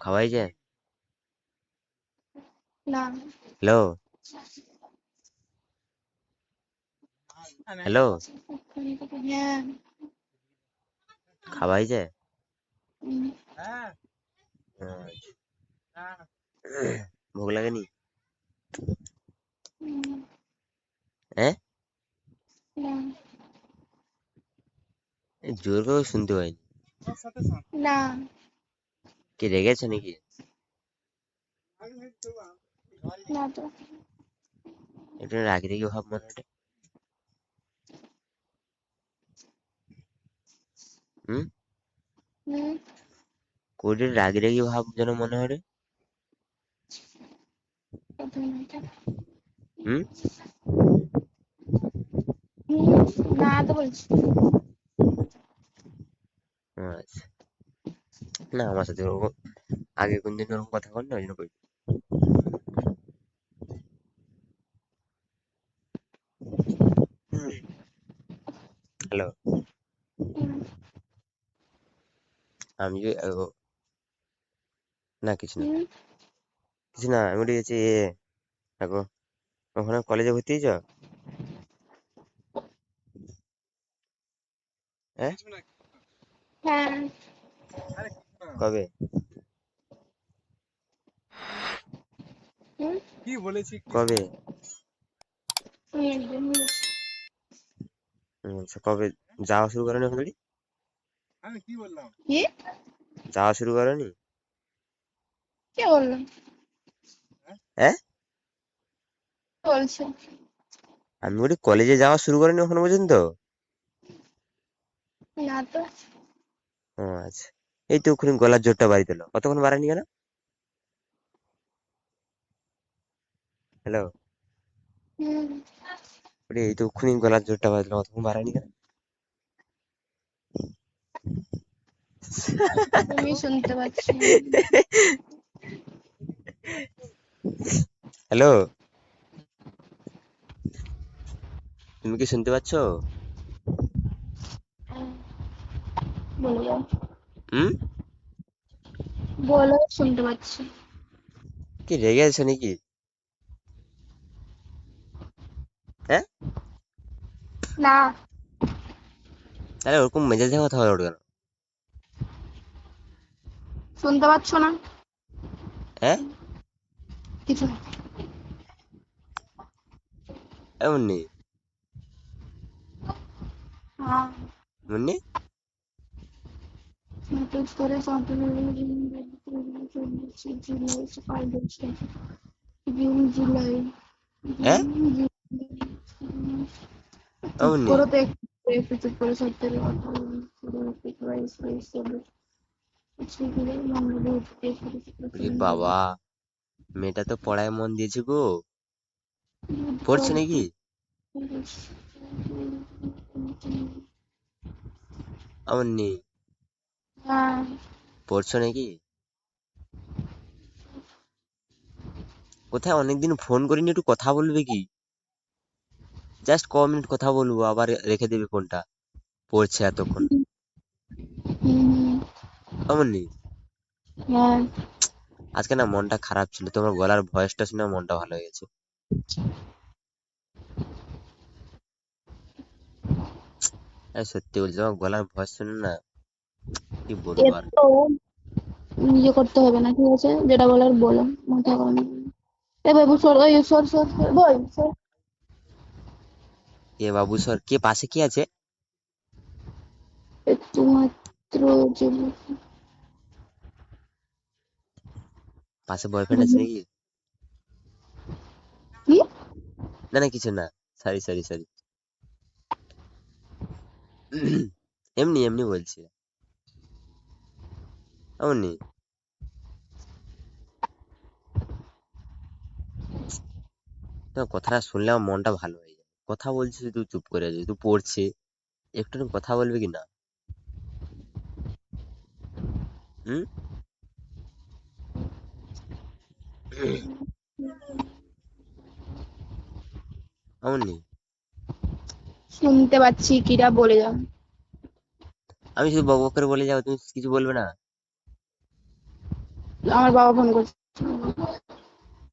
খাওয়া হয়েছে না হ্যালো হ্যালো হ্যাঁ খাওয়া হয়েছে উম, আচ্ছা। ভোগ লাগেনি হ্যাঁ জোর করে শুনতে পাইনি না কি রেগেছে নাকি? না তো। একটু রাগি রাগি ভাব মনে হয় হুম। কোডির রাগি রাগি ভাব যেন মনে হয় রে। হুম, না তো বলছি। আচ্ছা। না আমার সাথে ওরকম আগে কোনদিন ওরকম কথা বল না ওই জন্য কই হ্যালো। আমি যে না কিছু না। কিছু না আমি বলি গেছি এ দেখো ওখানে কলেজে ভর্তি হয়েছ? হ্যাঁ? হ্যাঁ। কবে? কি বলেছি? কবে। আচ্ছা কবে? যাওয়া শুরু করনি ওখানে আমি কি বললাম? কি? যাওয়া শুরু করনি? কে বলল? হ্যাঁ? কে আমি বলি কলেজে যাওয়া শুরু করেনি ওখানে পর্যন্ত? না তো। ও আচ্ছা। এই তো ওখানে গলার জোরটা বাড়ি দিল। কতক্ষণ বাড়ানি কেন? হ্যালো এই তো ওখানে গলার জোরটা বাড়ি দিল। কতক্ষণ বাড়ানি কেন? তুমি শুনতে পাচ্ছি। হ্যালো তুমি কি শুনতে পাচ্ছ? বলে। হুম? বলো শুনতে পাচ্ছি। কি রেগে আছো নাকি? হ্যাঁ? না। তাহলে ওরকম মেজাজে কথা বলো কেন শুনতে পাচ্ছ না? হ্যাঁ? কিছু না। এমন? হ্যাঁ। মুন্নি মেসেজ করে সতেরো জুলাই সকাল দশটা জুন হ্যাঁ জুলাই মঙ্গল তেইশ বলি, বাবা, মেয়েটা তো পড়ায় মন দিয়েছে গো। পড়ছে নাকি? এমন নেই। হ্যাঁ। পড়ছো নাকি? কোথায়? অনেকদিন ফোন করিনি একটু কথা বলবে কি? জাস্ট ক মিনিট কথা বলব আবার রেখে দেবে ফোনটা পড়ছে এতক্ষণ। নেই হ্যাঁ। আজকে না মনটা খারাপ ছিল তোমার গলার ভয়েসটা শুনে মনটা ভালো হয়ে গেছে। সত্যি বলছি তোমার গলার ভয়েস শুনে না কি বলব আর? এত ইয়ে করতে হবে না ঠিক আছে? যেটা বলার বলো মাথা গরম এ বাবু সর ওই সর সর সর বই সর। এ বাবু স্যার কে পাশে কি আছে? একটু মাত্র যে পাশে বয়ফ্রেন্ড আছে নাকি? কি? না না কিছু না। সরি সরি সরি এমনি এমনি বলছি। এমনি তোমার কথাটা শুনলে আমার মনটা ভালো হয়ে যায়। কথা বলছি তুই চুপ করে আছিস তুই পড়ছে। একটু কথা বলবে কি না হুম শুনতে পাচ্ছি কিরা বলে যাও। আমি শুধু বক বক করে বলে যাব তুমি কিছু বলবে না? আমার বাবা ফোন করছে।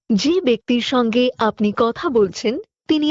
যে ব্যক্তির সঙ্গে আপনি কথা বলছেন তিনি